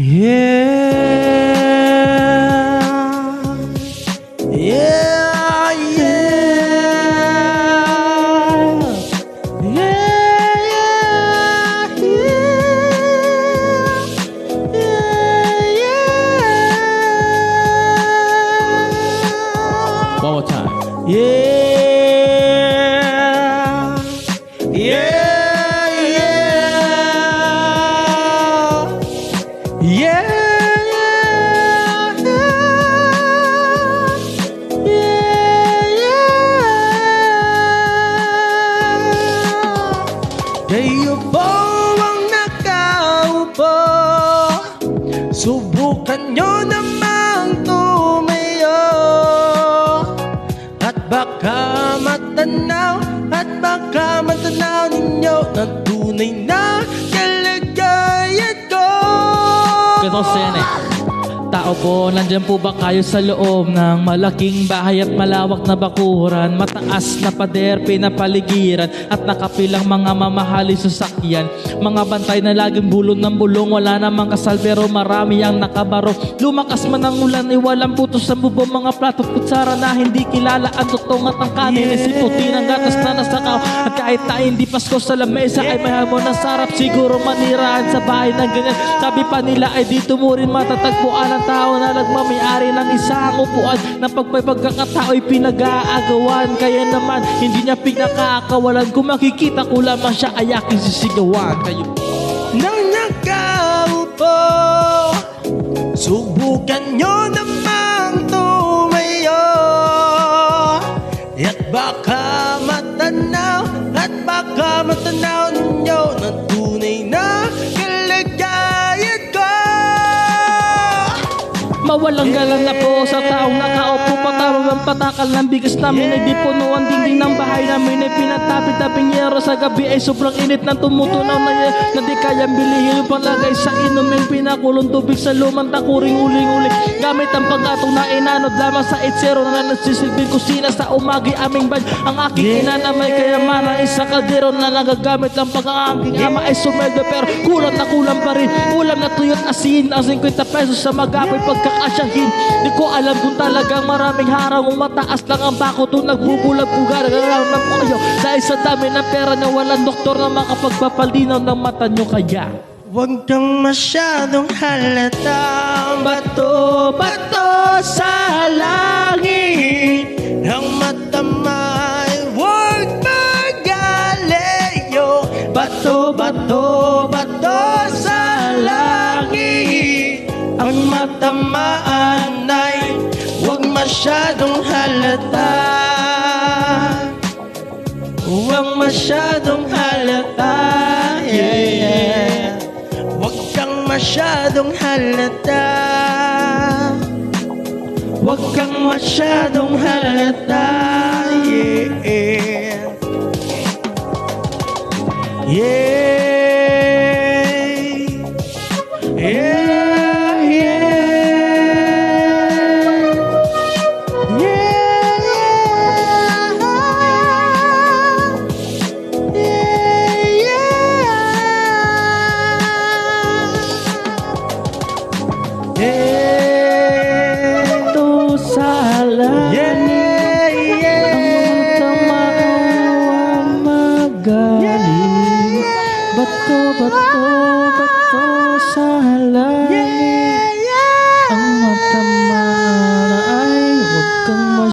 Yeah. Yeah, yeah. Yeah, yeah, yeah. Yeah. One more time. Yeah. Subukan nyo namang tumayo At baka matanaw At baka matanaw ninyo Ng tunay na kalagayan ko sen eh. Tao po, nandyan po ba kayo sa loob ng malaking bahay at malawak na bakuran? Mataas na pader, pinapaligiran at nakapilang mga mamahali sasakyan. Mga bantay na laging bulong ng bulong, wala namang kasal pero marami ang nakabaro. Lumakas man ang ulan, iwalang putos sa bubong, mga plato at kutsara na hindi kilala ang tutong at ang kanin. Yeah. Isiputi ng gatas na nasakaw at kahit na hindi Pasko sa lamesa ay may hamon na sarap siguro maniraan sa bahay ng ganyan. Sabi pa nila ay dito mo rin matatagpuan ang tao na nagmamayari ng isang upuan na pagpagkakatao'y pinag-aagawan. Kaya naman hindi niya pinakakawalan kung makikita ko lamang siya ay aking sisigawan. Kayo Nang nakaupo Subukan nyo namang tumayo At baka matanaw At baka matanaw ninyo Ng tunay na Mawalang galang na po sa taong nakaupo Patawag ang patakal ng bigas namin Ay di puno ang dingding ng bahay namin Ay pinatabi-tabing yero. Sa gabi Ay sobrang init ng tumutunaw na yero Na di kayang bilihin yung panglagay sa inumin Pinakulong tubig sa lumang takuring uling-uling. Gamit ang pagkatong na inanod lamang sa itsero Na nagsisilbing kusina sa umagi aming ban Ang aking ina na may kayamanan Isang kaldero na nagagamit ang aking ama ay sumeldo Pero kulang na kulang pa rin. Ulam na tuyot asin Ang 50 pesos sa magapoy pagkakasyahin Di ko alam kung talagang maraming harang Kung mataas lang ang bako to nagbubulag-bugar Nagararamdam ko kayo Dahil sa dami ng pera na walang doktor Na makapagpapalinaw ng mata nyo kaya. Huwag kang masyadong halata Bato, bato Ang matamaan ay huwag masyadong halata. Huwag masyadong halata yeah, yeah. Huwag kang masyadong halata. Huwag kang masyadong halata Yeah. Yeah Ito